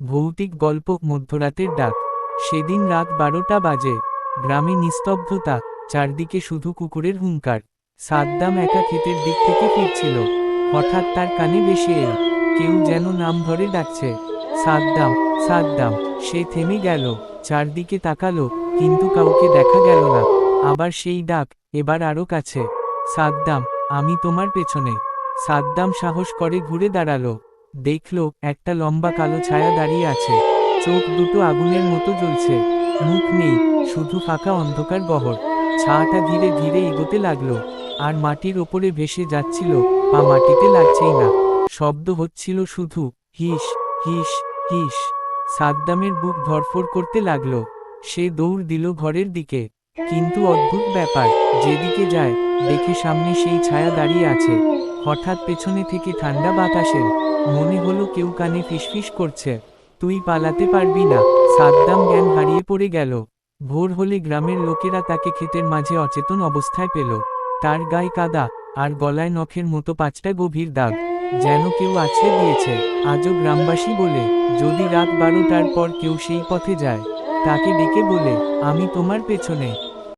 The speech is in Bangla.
ভৌতিক গল্প মধ্যরাতের ডাক। সেদিন রাত বারোটা বাজে। গ্রামে নিস্তব্ধতা, চারদিকে শুধু কুকুরের হুঙ্কার। সাদ্দাম একা ক্ষেতের দিক থেকে ফিরছিল। হঠাৎ তার কানে বেশি এল, কেউ যেন নাম ধরে ডাকছে। সাদ্দাম সাদ্দাম, সে থেমে গেল, চারদিকে তাকালো, কিন্তু কাউকে দেখা গেল না। আবার সেই ডাক, এবার আরও কাছে। সাদ্দাম, আমি তোমার পেছনে। সাদ্দাম সাহস করে ঘুরে দাঁড়াল। দেখল, একটা লম্বা কালো ছায়া দাঁড়িয়ে আছে। চোখ দুটো আগুনের মতো জ্বলছে। মুখ নেই, শুধু ফাঁকা অন্ধকার গহর ছায়াটা ধীরে ধীরে এগোতে লাগল, আর মাটির ওপরে ভেসে যাচ্ছিল, পা মাটিতে লাগছেই না। শব্দ হচ্ছিল শুধু, হিস হিস হিস। সাদ্দামের বুক ধরফর করতে লাগল। সে দৌড় দিল ঘরের দিকে। কিন্তু অদ্ভুত ব্যাপার, যেদিকে যায়, দেখে সামনে সেই ছায়া দাঁড়িয়ে আছে। হঠাৎ পেছনে থেকে ঠান্ডা বাতাসের, মনে হলো কেউ কানে ফিসফিস করছে। তুই পালাতে পারবি না। সাদ্দাম জ্ঞান হারিয়ে পড়ে গেল। ভোর হলে গ্রামের লোকেরা তাকে ক্ষেতের মাঝে অচেতন অবস্থায় পেল। তার গায়ে কাদা আর গলায় নখের মতো পাঁচটা গভীর দাগ, যেন কেউ আছড়ে দিয়েছে। আজও গ্রামবাসী বলে, যদি রাত বারোটার পর কেউ সেই পথে যায়, তাকে ডেকে বলে, আমি তোমার পেছনে।